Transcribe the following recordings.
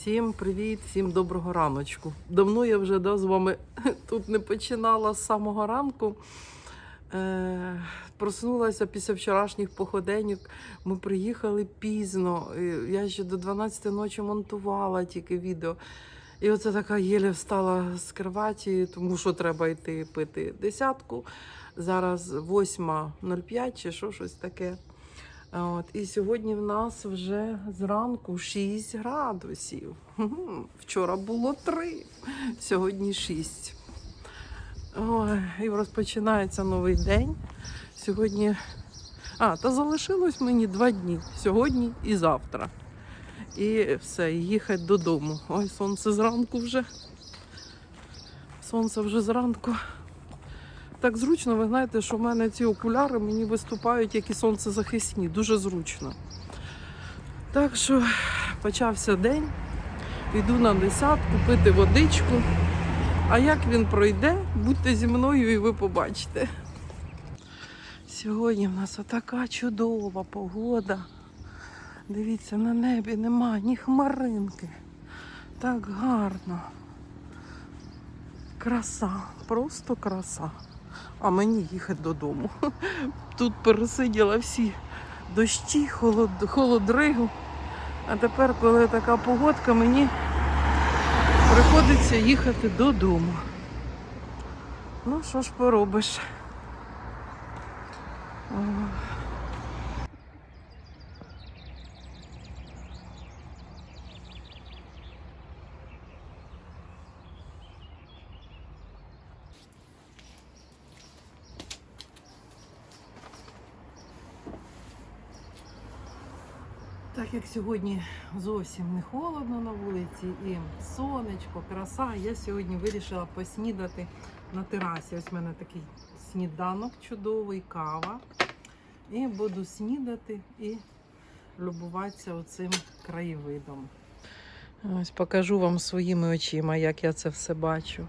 Всім привіт, всім доброго раночку. Давно я вже да, з вами тут не починала з самого ранку. Е, проснулася після вчорашніх походеньок. Ми приїхали пізно. Я ще до 12 ночі монтувала тільки відео. І оце така єле встала з кроваті, тому що треба йти пити десятку. Зараз 8.05 чи що щось таке. От, і сьогодні в нас вже зранку 6 градусів. Вчора було 3, сьогодні 6. Ой, і розпочинається новий день. Сьогодні. А, та залишилось мені два дні. Сьогодні і завтра. І все, їхати додому. Ой, сонце зранку вже. Сонце вже зранку. Так зручно, ви знаєте, що в мене ці окуляри мені виступають як і сонцезахисні. Дуже зручно. Так що почався день. Йду на десятку пити водичку. А як він пройде, будьте зі мною і ви побачите. Сьогодні в нас отака чудова погода. Дивіться, на небі нема ні хмаринки. Так гарно. Краса, просто краса. А мені їхати додому. Тут пересиділа всі дощі, холод, холодригу. А тепер, коли така погодка, мені приходиться їхати додому. Ну, що ж поробиш? Так як сьогодні зовсім не холодно на вулиці і сонечко, краса, я сьогодні вирішила поснідати на терасі. Ось в мене такий сніданок чудовий, кава. І буду снідати і любуватися оцим краєвидом. Ось покажу вам своїми очима, як я це все бачу.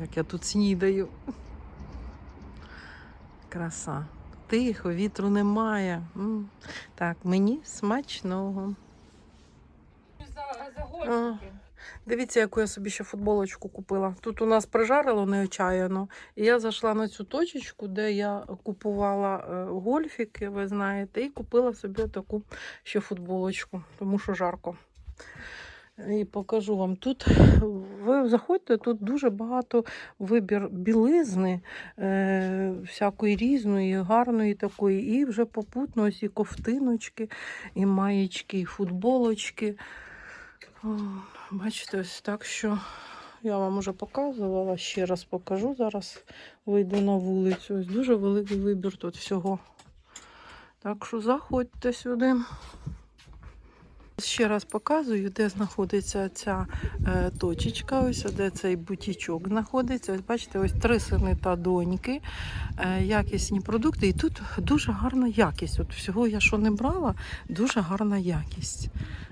Як я тут снідаю. Краса. Тихо, вітру немає. М. Так, мені смачного. А, Дивіться, яку я собі ще футболочку купила. Тут у нас прижарило неочаяно. І я зайшла на цю точечку, де я купувала е, гольфіки, ви знаєте, і купила собі таку ще футболочку, тому що жарко. І покажу вам. Тут ви заходьте, тут дуже багато вибір білизни, е, всякої різної, гарної такої, і вже попутно ось і ковтиночки, і маєчки, і футболочки. Бачите, ось так що я вам вже показувала, ще раз покажу. Зараз вийду на вулицю. Ось дуже великий вибір тут всього. Так що заходьте сюди. Ще раз показую, де знаходиться ця е, точечка, ось де цей бутічок знаходиться. Ось бачите, ось три сини та доньки, е, якісні продукти. І тут дуже гарна якість. От всього я що не брала, дуже гарна якість.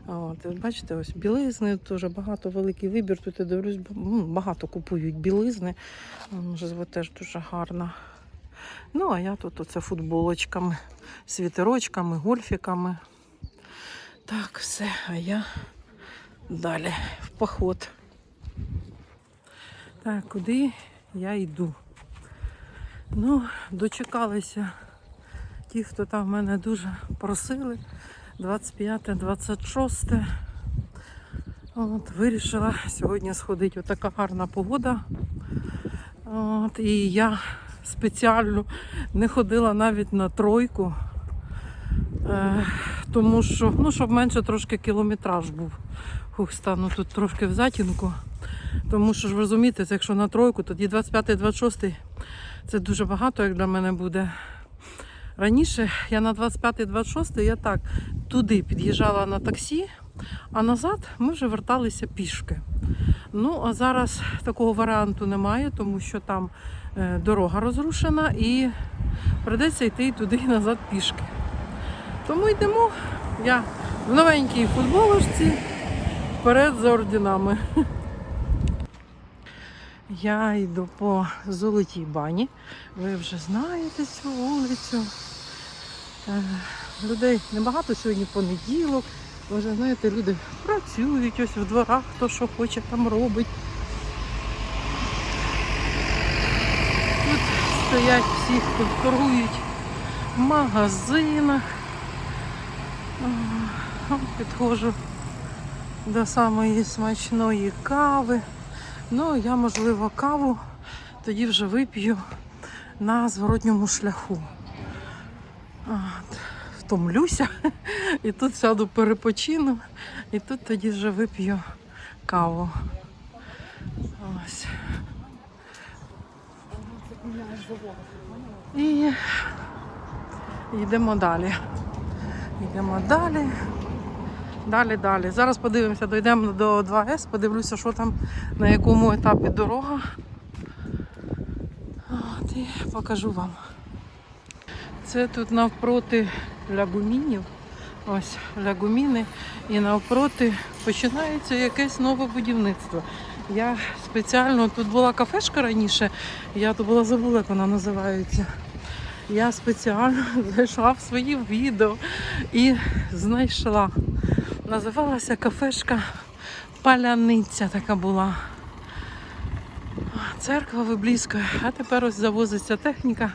От, бачите, ось білизни, дуже багато великий вибір. Тут я дивлюсь, багато купують білизни. Можливо, теж дуже гарна. Ну, а я тут оце футболочками, світерочками, гольфіками. Так, все, а я далі в поход. Так, куди я йду? Ну, дочекалися ті, хто там мене дуже просили. 25-26. От, вирішила сьогодні сходити. Отака гарна погода. От, і я спеціально не ходила навіть на тройку. Е, тому що, ну, щоб менше трошки кілометраж був. Хух, стану тут трошки в затінку. Тому що ж ви розумієте, це якщо на тройку, тоді 25-26 це дуже багато, як для мене буде. Раніше я на 25-26 я так туди під'їжджала на таксі, а назад ми вже верталися пішки. Ну, а зараз такого варіанту немає, тому що там е, дорога розрушена і придеться йти туди і назад пішки. Тому йдемо. Я в новенькій футболочці вперед за орденами. Я йду по золотій бані. Ви вже знаєте цю вулицю. Е, Людей небагато сьогодні понеділок. Ви Вже знаєте, люди працюють ось в дворах, хто що хоче там робить. Тут стоять всі, торгують в магазинах. Підходжу до самої смачної кави. Ну, я, можливо, каву тоді вже вип'ю на зворотньому шляху. От, втомлюся і тут сяду перепочину, і тут тоді вже вип'ю каву. Ось. І йдемо далі. Йдемо далі. Далі, далі. Зараз подивимося, дійдемо до 2С, подивлюся, що там, на якому етапі дорога. От, і покажу вам. Це тут навпроти лягумінів. Ось лягуміни. І навпроти починається якесь нове будівництво. Я спеціально тут була кафешка раніше, я тут була забула, як вона називається. Я спеціально зайшла в свої відео і знайшла. Називалася кафешка Паляниця така була. Церква виблізкою, а тепер ось завозиться техніка,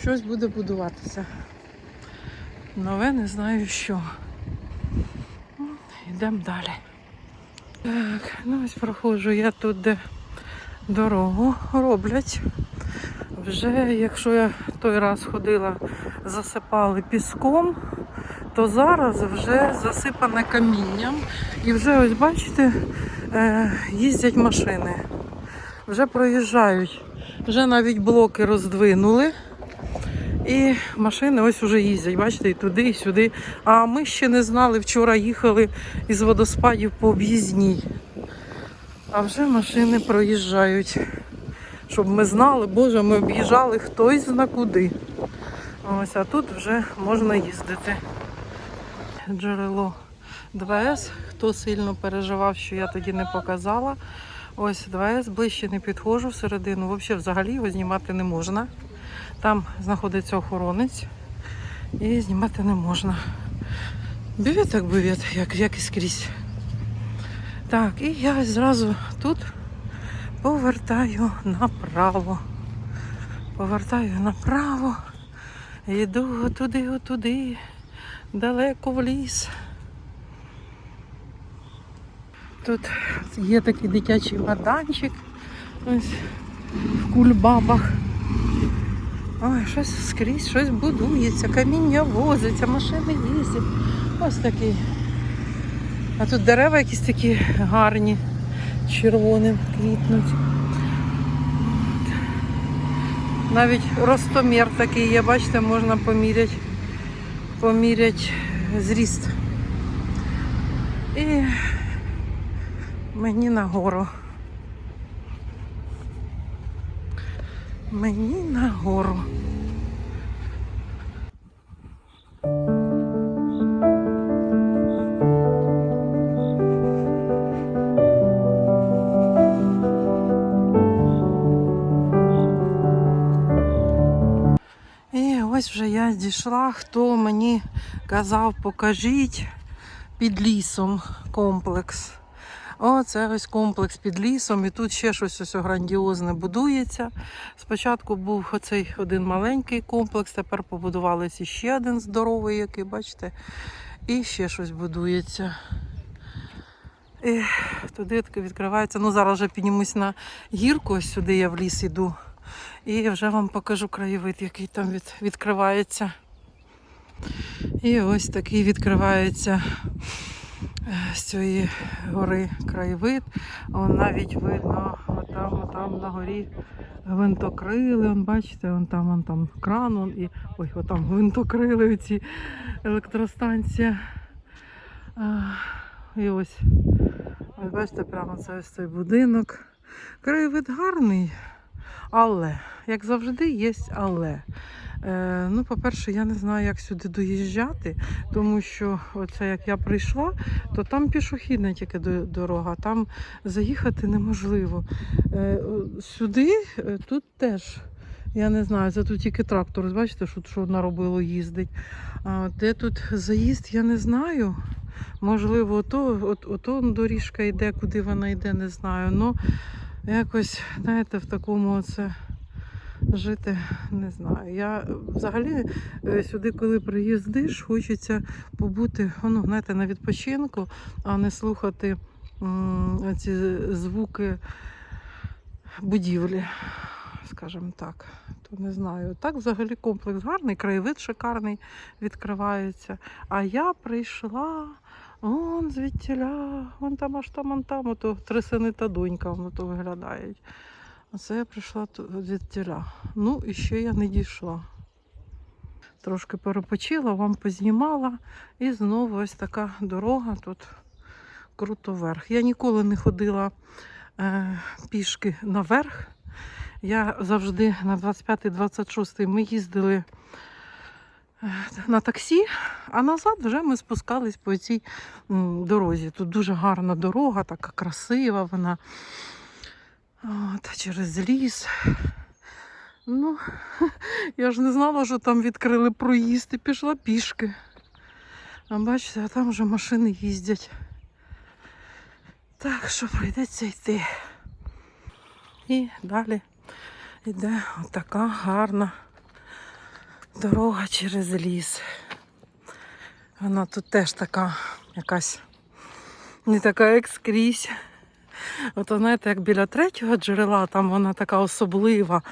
щось буде будуватися. Нове не знаю що. Йдемо далі. Так, ну ось проходжу я тут, де дорогу роблять. Вже, якщо я той раз ходила, засипали піском, то зараз вже засипане камінням. І вже ось бачите, е, їздять машини. Вже проїжджають. Вже навіть блоки роздвинули. І машини ось уже їздять, бачите, і туди, і сюди. А ми ще не знали, вчора їхали із водоспадів по об'їзній. А вже машини проїжджають. Щоб ми знали, боже, ми об'їжджали хтось зна куди. Ось, а тут вже можна їздити. Джерело 2С. Хто сильно переживав, що я тоді не показала. Ось 2С, ближче не підходжу всередину. Взагалі, взагалі його знімати не можна. Там знаходиться охоронець і знімати не можна. Бювет так бювет, як, як і скрізь. Так, і я зразу тут повертаю направо. Повертаю направо. Йду туди, отуди, далеко в ліс. Тут є такий дитячий майданчик. Ось в кульбабах. Ой, щось скрізь, щось будується, каміння возиться, машини їздять. Ось такий. А тут дерева якісь такі гарні, червоним квітнуть. Навіть ростомір такий є, бачите, можна поміряти, поміряти зріст. І мені нагору. Мені нагору. Ось вже я дійшла, хто мені казав, покажіть під лісом комплекс. О, це ось комплекс під лісом, і тут ще щось ось грандіозне будується. Спочатку був оцей один маленький комплекс, тепер побудувалися ще один здоровий, який, бачите, і ще щось будується. І туди відкривається. Ну, зараз вже піднімусь на гірку, ось сюди я в ліс іду. І вже вам покажу краєвид, який там від, відкривається. І ось такий відкривається е, з цієї гори краєвид. Вон навіть видно, отам, отам на горі гвинтокрили. Вон, бачите, вон там, вон там кран, вон, і ой, отам гвинтокрили ці електростанція. І ось, ось бачите, прямо це ось цей будинок. Краєвид гарний, але, як завжди, є але. Е, ну, по-перше, я не знаю, як сюди доїжджати, тому що оце як я прийшла, то там пішохідна тільки дорога, там заїхати неможливо. Е, сюди, е, тут теж. Я не знаю, це тут тільки трактор, бачите, що, що наробило їздить. А де тут заїзд, я не знаю. Можливо, ото, от, ото доріжка йде, куди вона йде, не знаю. Ну, якось, знаєте, в такому оце жити не знаю. Я взагалі е, сюди, коли приїздиш, хочеться побути ну, знаєте, на відпочинку, а не слухати м, ці звуки будівлі, скажімо так. То не знаю. Так взагалі комплекс гарний, краєвид шикарний відкривається. А я прийшла. Он звідтіля, вон там аж там, вон там, ото три сини та донька, воно то виглядають. Оце я прийшла звідтіля. Ну, і ще я не дійшла. Трошки перепочила, вам познімала. І знову ось така дорога тут круто вверх. Я ніколи не ходила е, пішки наверх. Я завжди на 25-26 ми їздили на таксі, а назад вже ми спускались по цій дорозі. Тут дуже гарна дорога, така красива вона. От, через ліс. Ну, я ж не знала, що там відкрили проїзд і пішла пішки. А бачите, а там вже машини їздять. Так що прийдеться йти. І далі йде отака гарна дорога через ліс. Вона тут теж така якась не така, як скрізь. От знаєте, як біля третього джерела, там вона така особлива.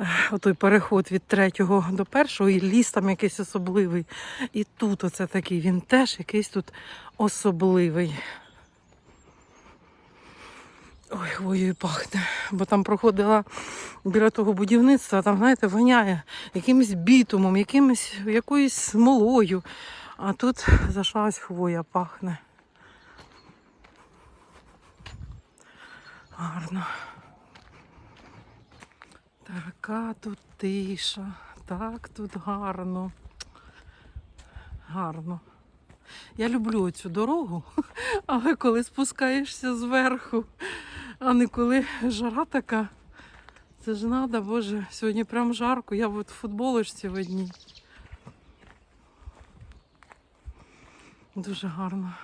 Е, Отой переход від третього до першого, і ліс там якийсь особливий. І тут оце такий, він теж якийсь тут особливий. Ой, хвоєю пахне. Бо там проходила біля того будівництва, там, знаєте, воняє якимось бітумом, якимось, якоюсь смолою. А тут зайшлась хвоя пахне. Гарно. Така тут тиша, так тут гарно. Гарно. Я люблю цю дорогу, але коли спускаєшся зверху, а не коли жара така. Це ж надо, боже, сьогодні прям жарко, я в футболочці в одній. Дуже гарно.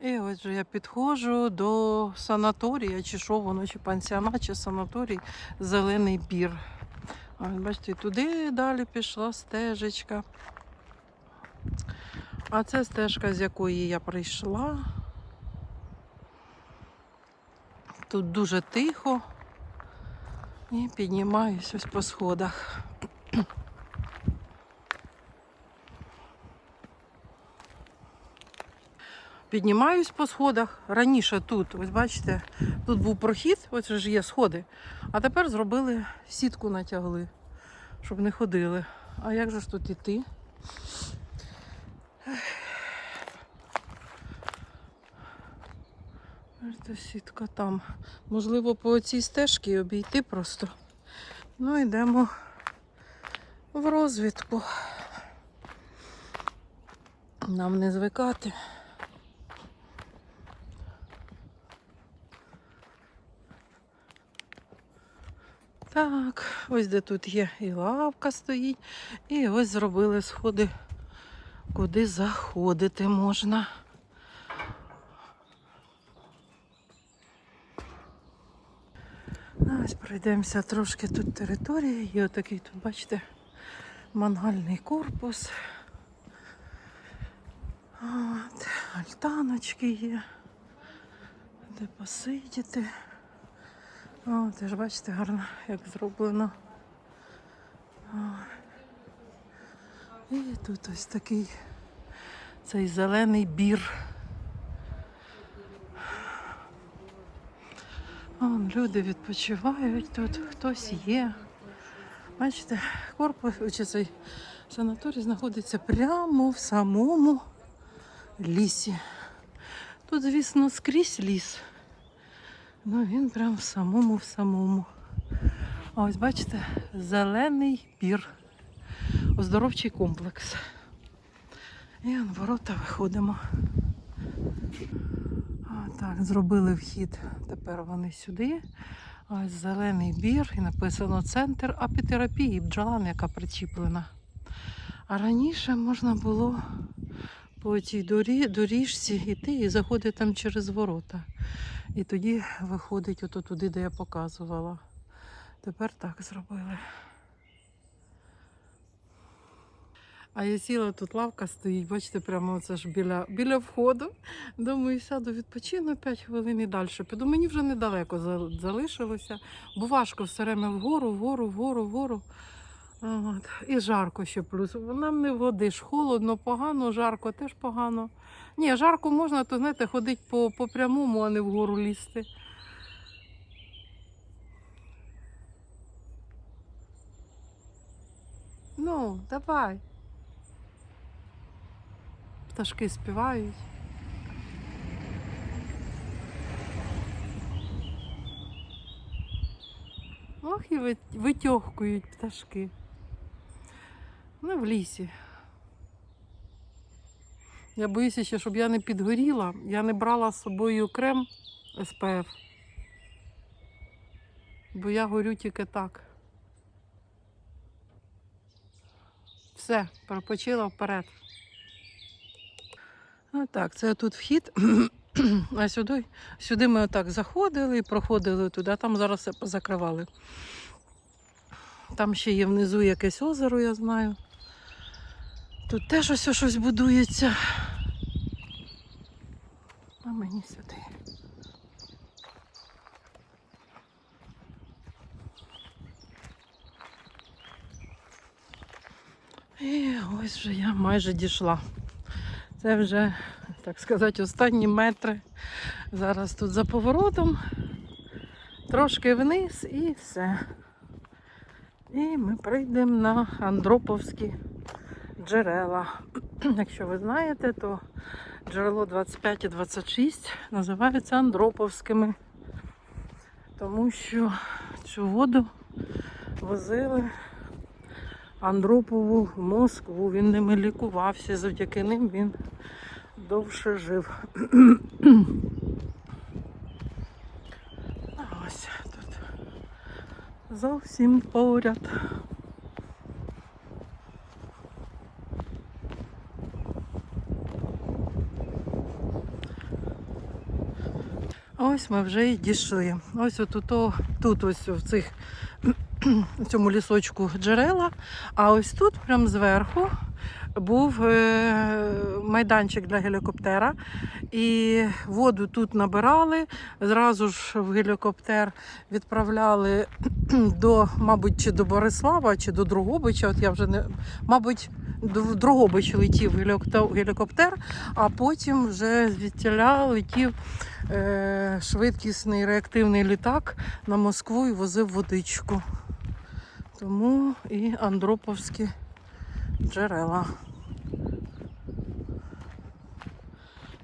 І ось же я підходжу до санаторія, чи що воно, чи пансіонат, чи санаторій Зелений бір. Бачите, туди далі пішла стежечка. А це стежка, з якої я прийшла. Тут дуже тихо. І піднімаюсь ось по сходах. Піднімаюсь по сходах. Раніше тут, ось бачите, тут був прохід, ось ж є сходи. А тепер зробили сітку натягли, щоб не ходили. А як же ж тут іти? Ось сітка там. Можливо, по цій стежці обійти просто. Ну, йдемо в розвідку. Нам не звикати. Так, ось де тут є і лавка стоїть, і ось зробили сходи, куди заходити можна. Ну, Ось пройдемося трошки тут території. Є отакий тут, бачите, мангальний корпус. От, альтаночки є, де посидіти. О, теж бачите, гарно як зроблено. О. І тут ось такий цей зелений бір. Вон люди відпочивають тут, хтось є. Бачите, корпус чи цей санаторій знаходиться прямо в самому лісі. Тут, звісно, скрізь ліс. Ну він прям в самому в самому. А ось бачите, зелений бір. Оздоровчий комплекс. І ворота виходимо. Так, зробили вхід. Тепер вони сюди. Ось зелений бір і написано центр апітерапії, бджолан, яка причіплена. А раніше можна було по цій дорі, доріжці йти і заходить там через ворота. І тоді виходить ото туди, де я показувала. Тепер так зробили. А я сіла, тут лавка стоїть, бачите, прямо це ж біля, біля входу. Думаю, сяду, відпочину 5 хвилин і далі. Піду. Мені вже недалеко залишилося, бо важко все время вгору, вгору, вгору, вгору. От. І жарко ще плюс. Нам не водиш, холодно, погано, жарко теж погано. Ні, жарко можна, то знаєте, ходити по, по прямому, а не вгору лізти. Ну, давай. Пташки співають. Ох, і витьохкують пташки. Ну, в лісі. Я боюся ще, щоб я не підгоріла. Я не брала з собою крем СПФ. Бо я горю тільки так. Все, пропочила вперед. Так, це тут вхід. А сюди, сюди ми отак заходили і проходили туди, а там зараз все позакривали. Там ще є внизу якесь озеро, я знаю. Тут теж ось щось будується. А мені сюди. І ось вже я майже дійшла. Це вже, так сказати, останні метри. Зараз тут за поворотом, трошки вниз і все. І ми прийдемо на Андроповські джерела. Якщо ви знаєте, то джерело 25 і 26 називаються Андроповськими, тому що цю воду возили Андропову Москву. Він ними лікувався, завдяки ним він довше жив. Ось тут зовсім поряд. Ось ми вже й дійшли. Ось отут, тут ось в цих в цьому лісочку джерела, а ось тут, прямо зверху, був е, майданчик для гелікоптера. І воду тут набирали, зразу ж в гелікоптер відправляли до, мабуть, чи до Борислава, чи до Другобича. От я вже не, мабуть, в Другобич летів гелікоптер- гелікоптер, а потім вже звідтіля летів е, швидкісний реактивний літак на Москву і возив водичку. Тому і Андроповські джерела.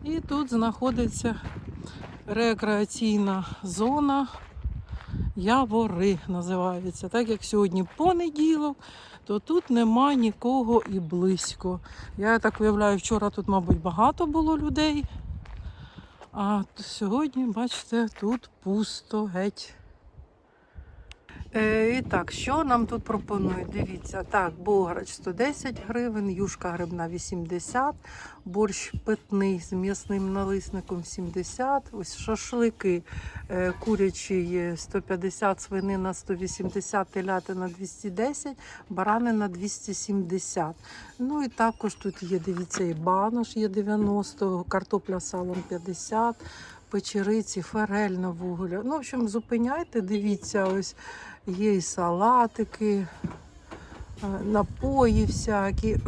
І тут знаходиться рекреаційна зона Явори називається. Так як сьогодні понеділок, то тут нема нікого і близько. Я так уявляю, вчора тут, мабуть, багато було людей. А сьогодні, бачите, тут пусто геть. Е, і так, що нам тут пропонують? Дивіться, так, бограч 110 гривень, юшка грибна 80, борщ питний з м'ясним налисником 70, ось шашлики е, курячі 150, свинина 180, телятина 210, баранина 270. Ну і також тут є, дивіться, і банош є 90, картопля салом 50, печериці, форель на вугілля. Ну, в общем, зупиняйте, дивіться, ось є і салатики, е, напої всякі.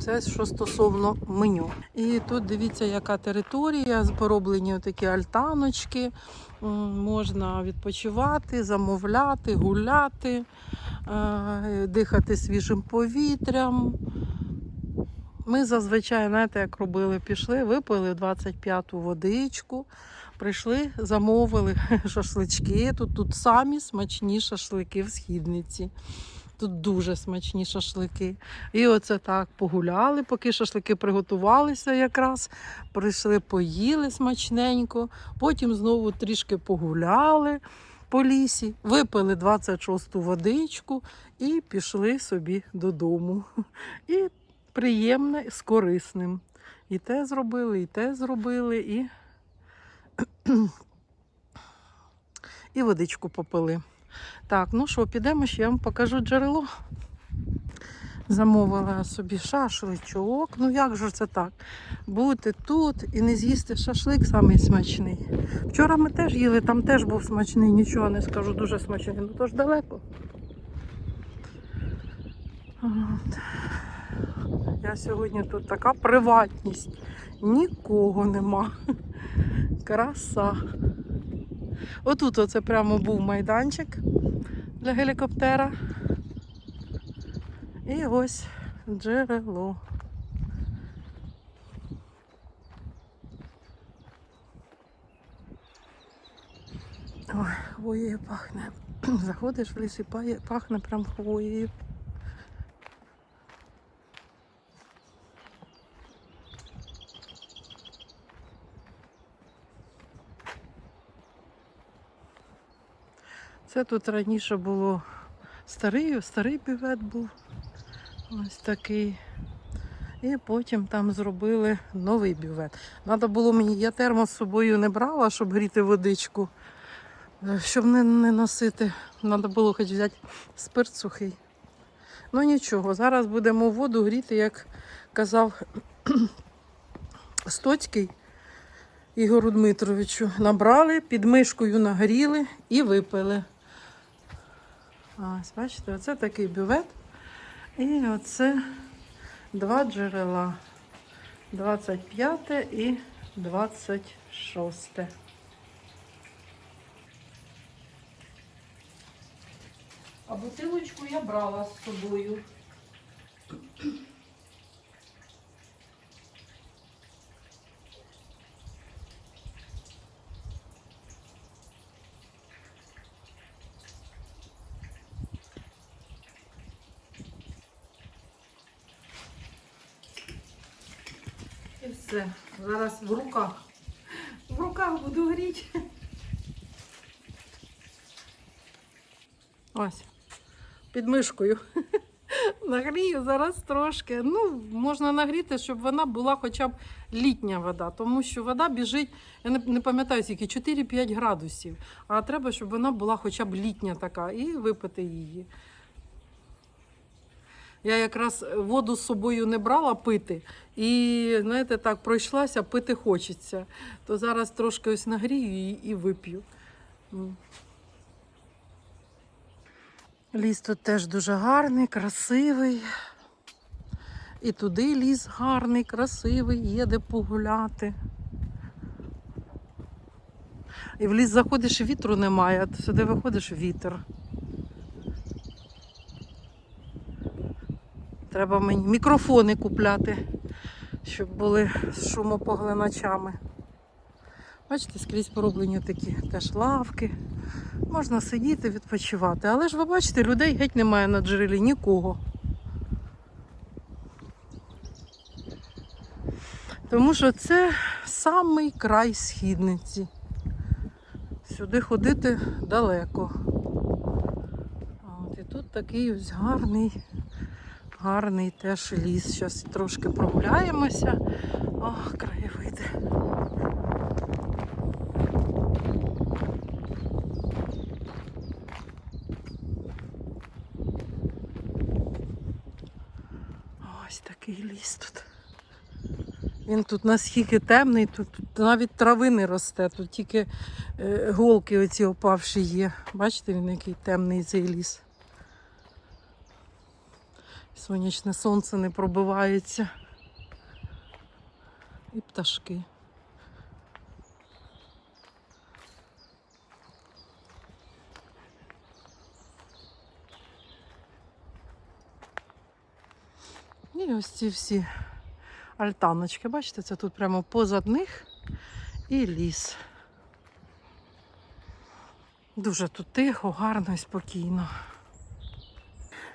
Це що стосовно меню. І тут дивіться, яка територія, пороблені такі альтаночки. Можна відпочивати, замовляти, гуляти, е, дихати свіжим повітрям. Ми зазвичай, знаєте, як робили, пішли, випили 25-ту водичку, прийшли, замовили шашлички. Тут, тут самі смачні шашлики в східниці. Тут дуже смачні шашлики. І оце так погуляли, поки шашлики приготувалися якраз. Прийшли, поїли смачненько, потім знову трішки погуляли по лісі, випили 26-ту водичку і пішли собі додому. І приємне з корисним. І те зробили, і те зробили, і, і водичку попили. Так, ну що, підемо ще я вам покажу джерело. Замовила собі шашличок. Ну як же це так? Бути тут і не з'їсти шашлик самий смачний. Вчора ми теж їли, там теж був смачний, нічого не скажу, дуже смачний. Ну то ж далеко. От. Я сьогодні тут така приватність. Нікого нема. Краса. Отут оце прямо був майданчик для гелікоптера. І ось джерело. Ой, хвоєю пахне. Заходиш в ліс і пахне прям хвоєю. Це тут раніше було старий, старий бювет був. Ось такий. І потім там зробили новий бювет. Надо було мені, я термос з собою не брала, щоб гріти водичку, е, щоб не, не носити. Треба було хоч взяти спирт сухий. Ну нічого, зараз будемо воду гріти, як казав Стоцький Ігору Дмитровичу. Набрали, під мишкою нагріли і випили. Ось, бачите, оце такий бювет. І оце два джерела. 25 і 26. А бутилочку я брала з собою. І все. Зараз в руках. В руках буду гріти. Ось. Під мишкою. Нагрію зараз трошки. Ну, можна нагріти, щоб вона була хоча б літня вода, тому що вода біжить, я не, не пам'ятаю скільки, 4-5 градусів. А треба, щоб вона була хоча б літня така, і випити її. Я якраз воду з собою не брала пити. І, знаєте, так пройшлася, пити хочеться. То зараз трошки ось нагрію і, і вип'ю. Ліс тут теж дуже гарний, красивий. І туди ліс гарний, красивий, є де погуляти. І в ліс заходиш, і вітру немає, а сюди виходиш вітер. Треба мені мікрофони купляти, щоб були з шумопоглиначами. Бачите, скрізь пороблені такі теж лавки. Можна сидіти, відпочивати. Але ж ви бачите, людей геть немає на джерелі, нікого. Тому що це самий край східниці. Сюди ходити далеко. От, і тут такий ось гарний Гарний теж ліс. Зараз трошки прогуляємося. Ох, краєвиди. Ось такий ліс тут. Він тут наскільки темний, тут, тут навіть трави не росте, тут тільки е, голки оці опавші є. Бачите, він який темний цей ліс. Сонячне сонце не пробивається. І пташки. І ось ці всі альтаночки, бачите, це тут прямо позад них і ліс. Дуже тут тихо, гарно і спокійно.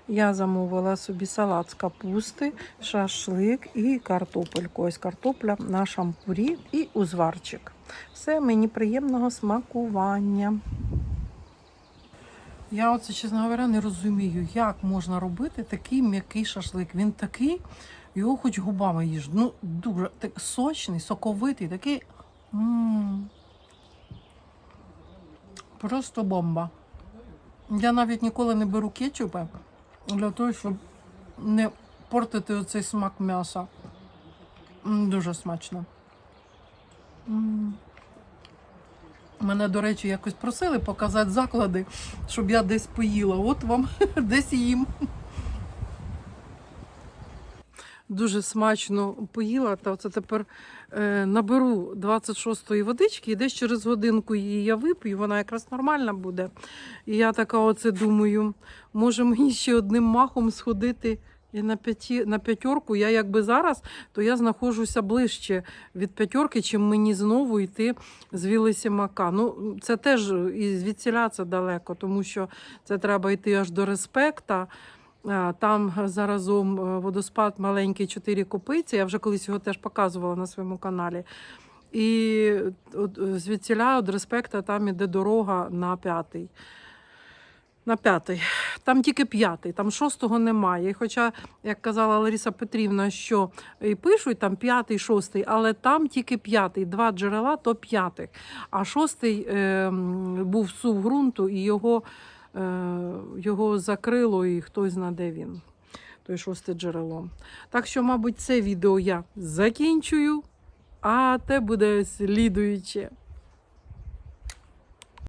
Я замовила собі салат з капусти, шашлик і картопельку. Ось картопля на шампурі і узварчик. Все мені приємного смакування. Я оце, чесно говоря, не розумію, як можна робити такий м'який шашлик. Він такий Його хоч губами їж. Ну, дуже так, сочний, соковитий, такий. м Просто бомба. Я навіть ніколи не беру кетчупи для того, щоб не портити оцей смак м'яса. Дуже смачно. Мене, до речі, якось просили показати заклади, щоб я десь поїла. От вам десь їм. Дуже смачно поїла, та оце тепер е, наберу 26-ї водички і десь через годинку її я вип'ю, вона якраз нормальна буде. І я така оце думаю, може мені ще одним махом сходити і на, п'яті, на п'ятерку. Я якби зараз, то я знаходжуся ближче від п'ятерки, чим мені знову йти з Вілисімака. Ну, це теж і звідсіля це далеко, тому що це треба йти аж до респекта. Там заразом е, водоспад маленький чотири копиці. Я вже колись його теж показувала на своєму каналі. І е, звідсіля від респекта там іде дорога на п'ятий. На п'ятий. Там тільки п'ятий, там шостого немає. І хоча, як казала Лариса Петрівна, що і пишуть там п'ятий, шостий, але там тільки п'ятий. Два джерела то п'ятих. А шостий е, був сув ґрунту, і його, е, його закрило, і хтось знає, де він. Той шосте джерело. Так що, мабуть, це відео я закінчую, а те буде слідуюче.